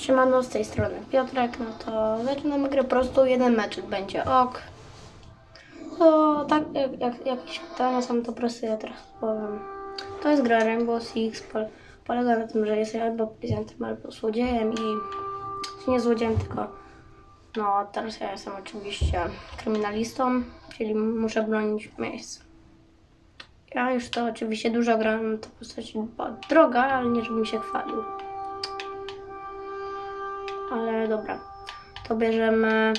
Siemano, z tej strony Piotrek, no to zaczynamy grę po prostu jeden mecz będzie ok. To tak jak, jak, jakieś pytania są to proste, ja teraz powiem. To jest gra Rainbow Six, pol, polega na tym, że jesteś albo prezentem, albo złodziejem i nie złodziejem, tylko no teraz ja jestem oczywiście kryminalistą, czyli muszę bronić miejsc. Ja już to oczywiście dużo grałem, to postać była droga, ale nie żebym się chwalił. Ale dobra, to bierzemy.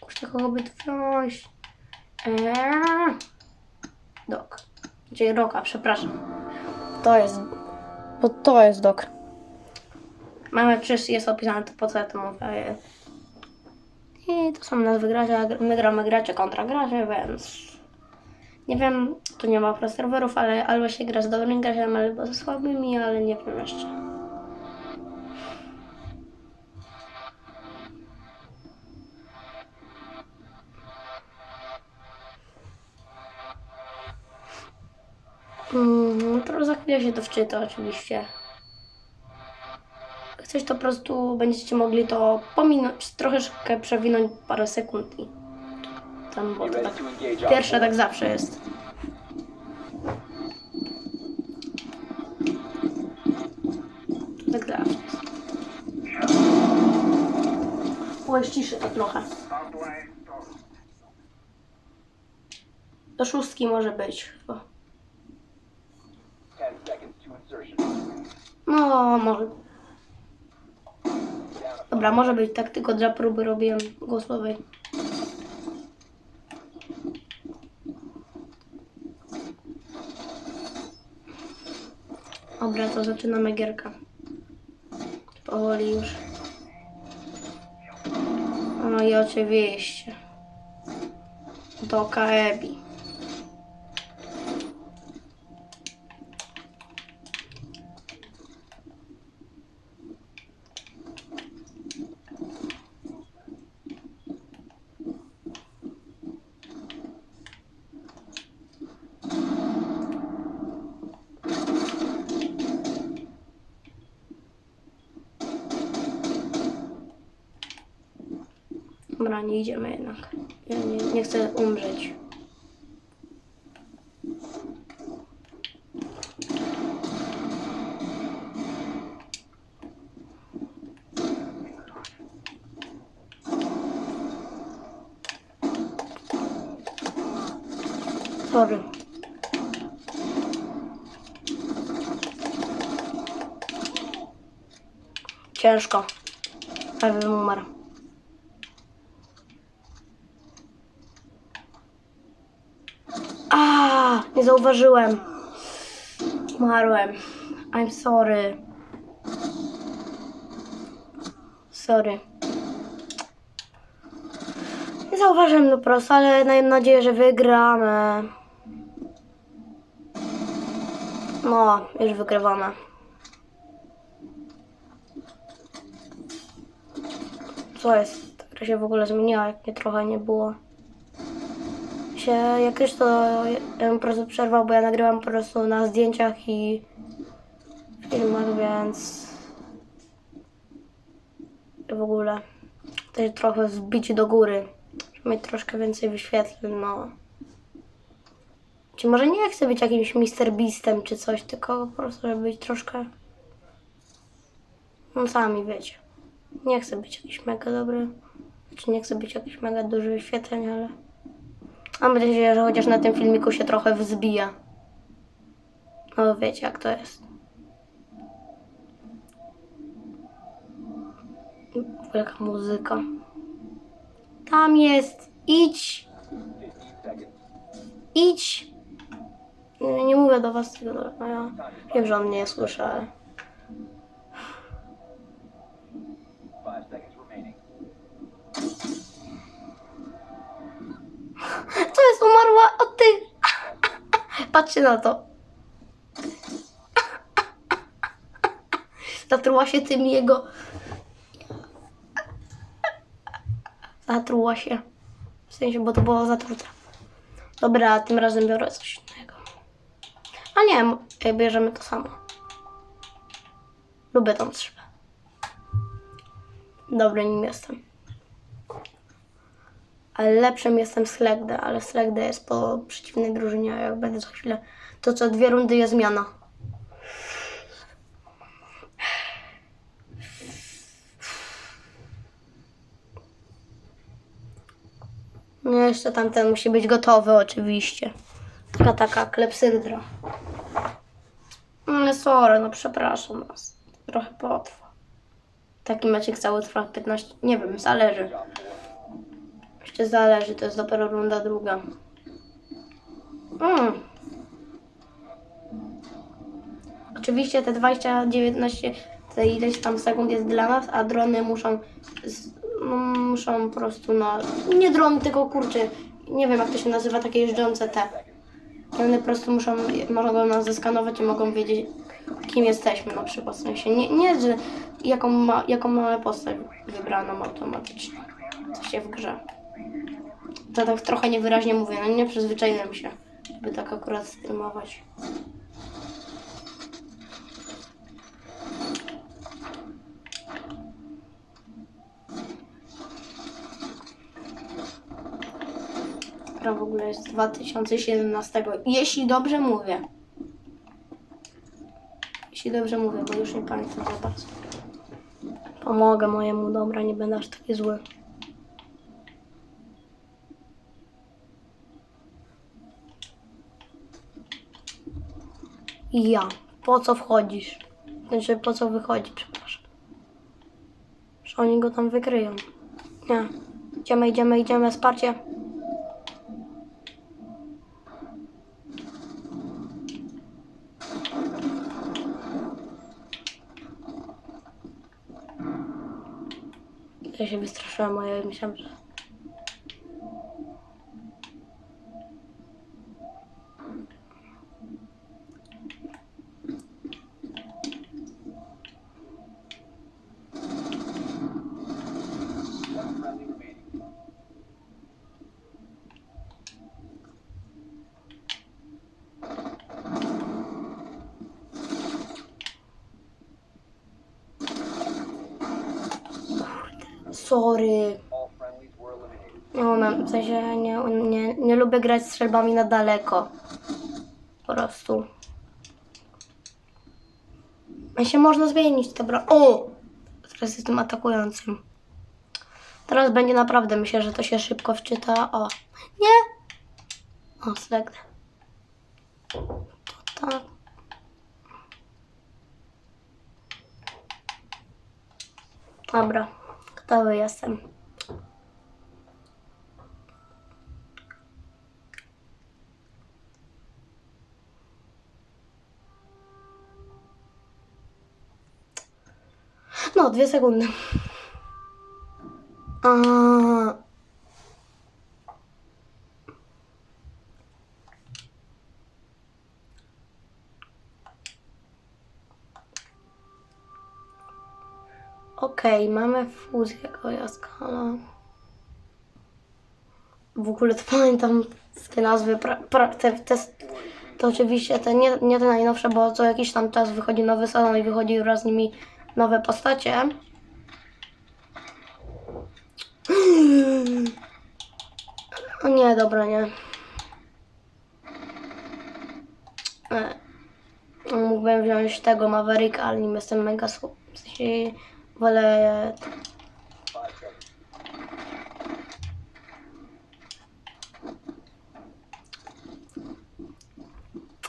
Kurczę, kogo by tu wziąć? Eee, dok. Czyli roka, przepraszam. To jest. Bo to jest dok. Mamy przecież jest opisane, to po co ja to mówię. I to są nazwy graczy, a my gramy gracze kontra gracze, więc. Nie wiem, tu nie ma pro serwerów, ale albo się gra z dobrymi graczami, albo ze słabymi, ale nie wiem jeszcze. Mm, to za chwilę się to wczyta oczywiście. Coś to po prostu będziecie mogli to pominąć, troszeczkę przewinąć parę sekund i tam, bo to tak pierwsze tak zawsze jest. Tak zawsze jest. Ciszy to trochę. Do szóstki może być chyba. No, może. Dobra, może być tak, tylko dla próby robiłem głosowej. Dobra, to zaczynamy gierkę. Powoli już. No i oczywiście. Do Kaebi. Dobra, nie idziemy jednak. Ja nie, nie chcę umrzeć. Sorry. Ciężko. Prawie umarł. A, nie zauważyłem. Umarłem. I'm sorry. Sorry. Nie zauważyłem no prosto, ale mam nadzieję, że wygramy. No, już wygrywamy. Co jest? Ta gra się w ogóle zmieniła, jak mnie trochę nie było się, jak już to ja po prostu przerwał, bo ja nagrywam po prostu na zdjęciach i filmach, więc w ogóle też trochę wbić do góry, żeby mieć troszkę więcej wyświetleń, no. Czy może nie chcę być jakimś Mr. Beastem czy coś, tylko po prostu, żeby być troszkę, no sami wiecie. Nie chcę być jakiś mega dobry, czy nie chcę być jakiś mega duży wyświetleń, ale... Mam nadzieję, że chociaż na tym filmiku się trochę wzbija. No wiecie jak to jest. Jaka muzyka. Tam jest. Idź. 15 seconds. Idź. Nie, nie mówię do was tego, ja wiem, że on nie słyszy, ale... 5 seconds remaining. Co jest umarła od tych... Patrzcie na to. Zatruła się tym jego... Zatruła się. W sensie, bo to było zatrute. Dobra, tym razem biorę coś innego. A nie, m- bierzemy to samo. Lubię tą trzybę. dobry nim jestem. Ale lepszym jestem z Legde, ale Slegde jest po przeciwnej drużynie, a jak będę za chwilę, to co dwie rundy jest zmiana. No jeszcze tamten musi być gotowy oczywiście. Taka taka klepsydra. No sorry, no przepraszam was. Trochę potrwa. Taki meczek cały trwa 15, nie wiem, zależy. Jeszcze zależy, to jest dopiero runda druga. Mm. Oczywiście te 20, 19, te ileś tam sekund jest dla nas, a drony muszą, z, no, muszą po prostu na, nie drony, tylko kurczę, nie wiem jak to się nazywa, takie jeżdżące te. One po prostu muszą, mogą nas zeskanować i mogą wiedzieć, kim jesteśmy na przykład. W sensie nie, nie że jaką, ma, jaką mamy postać wybraną automatycznie. To się w grze. To tak trochę niewyraźnie mówię, no nie przyzwyczaiłem się, żeby tak akurat streamować. Która w ogóle jest z 2017. Jeśli dobrze mówię. Jeśli dobrze mówię, bo już nie pamiętam za bardzo. Pomogę mojemu, dobra, nie będę aż taki zły. I ja. Po co wchodzisz? Znaczy, po co wychodzi, przepraszam. Że oni go tam wykryją. Nie. Idziemy, idziemy, idziemy, wsparcie. Ja się wystraszyłam, a ja myślałam, że... Sorry. Nie umiem, w sensie nie, nie, nie lubię grać strzelbami na daleko. Po prostu. A się można zmienić, dobra. O! Teraz jestem atakującym. Teraz będzie naprawdę, myślę, że to się szybko wczyta. O. Nie! O, slegnę. To tak. Dobra, gotowy jestem. No, dwie sekundy. Okej, mamy fuzję Gojaskala. W ogóle to pamiętam te nazwy, pra, pra, te, te, to oczywiście te, nie, nie te najnowsze, bo co jakiś tam czas wychodzi nowy sezon i wychodzi wraz z nimi nowe postacie. O nie, dobra, nie. E, Mógłbym wziąć tego Mavericka, ale nim jestem mega słaby. W sensie wolę...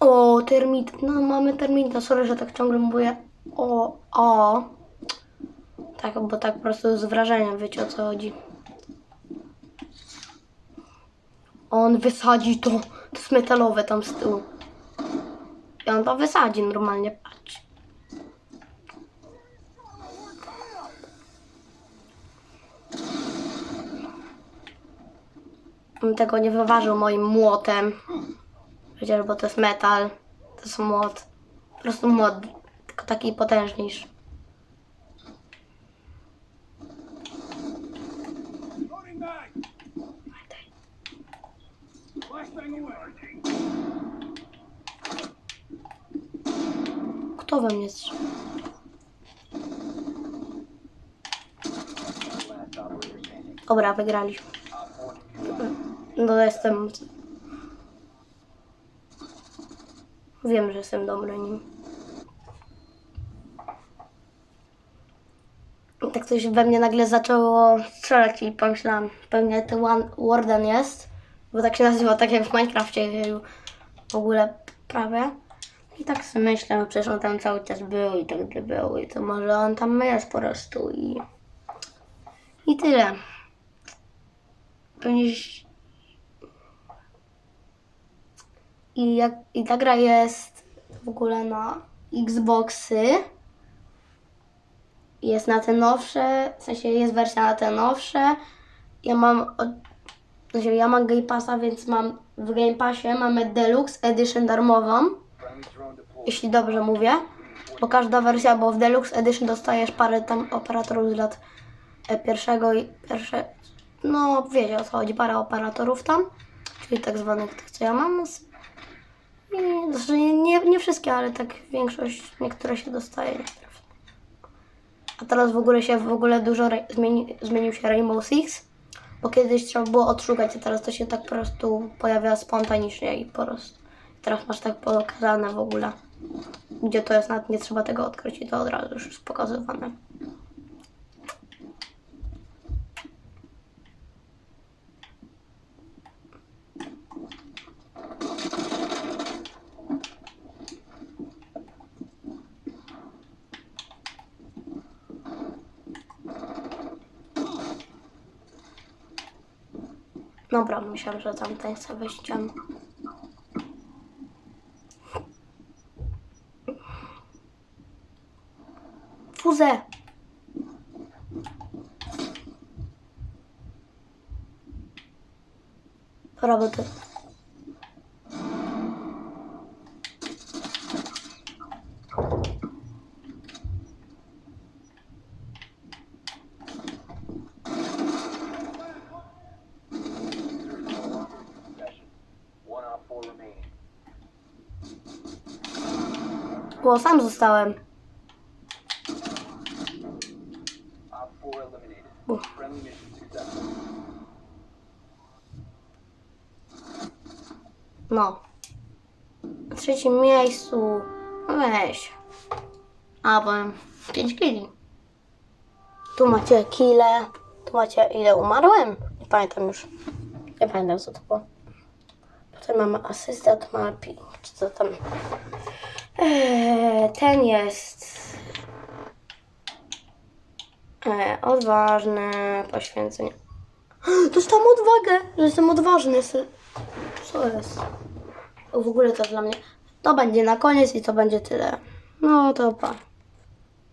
O, termit. No, mamy termita. Sorry, że tak ciągle mówię. O, o. Tak, bo tak po prostu z wrażenia wiecie o co chodzi. On wysadzi to. To jest metalowe tam z tyłu. I on to wysadzi normalnie, On tego nie wyważył moim młotem. Przecież, bo to jest metal. To jest młot. Po prostu młot. Tylko taki potężniejszy. Kto we mnie strzelił? Dobra, wygraliśmy. No jestem... Wiem, że jestem dobry nim. Tak coś we mnie nagle zaczęło strzelać i pomyślałam, pewnie ten one Warden jest, bo tak się nazywa, tak jak w Minecrafcie w ogóle prawie. I tak sobie myślę, przecież on tam cały czas był i tak gdy był i to może on tam jest po prostu i... I tyle. Pewnie... I, jak, I ta gra jest w ogóle na Xboxy. Jest na te nowsze, w sensie jest wersja na te nowsze. Ja mam, od, sensie ja mam Game Passa, więc mam w Game Passie mamy Deluxe Edition darmową jeśli dobrze mówię. Bo każda wersja, bo w Deluxe Edition dostajesz parę tam operatorów z lat e, pierwszego i pierwsze. No, wiecie o co chodzi, parę operatorów tam, czyli tak zwanych tych, co ja mam. Z- I, znaczy nie, nie, nie wszystkie, ale tak większość, niektóre się dostaje. A teraz w ogóle się w ogóle dużo zmieni, zmienił się Rainbow Six, bo kiedyś trzeba było odszukać, a teraz to się tak po prostu pojawia spontanicznie i po prostu. Teraz masz tak pokazane w ogóle, gdzie to jest, nawet nie trzeba tego odkryć i to od razu już jest pokazywane. Dobra, myślałam, że tamten chce tam. Fuzę! Roboty. Bo sam zostałem. Successful. No. Na trzecim miejscu. No Weź. A, powiem 5 kili. Tu macie kile. Tu macie ile umarłem? Nie pamiętam już. Nie pamiętam co to było. Potem mamy asystę, mamy ping. Czy co tam? Eee, ten jest. Eee, odważny, poświęcenie. Dostałam odwagę, że jestem odważny. Co jest? W ogóle to dla mnie. To będzie na koniec i to będzie tyle. No to pa.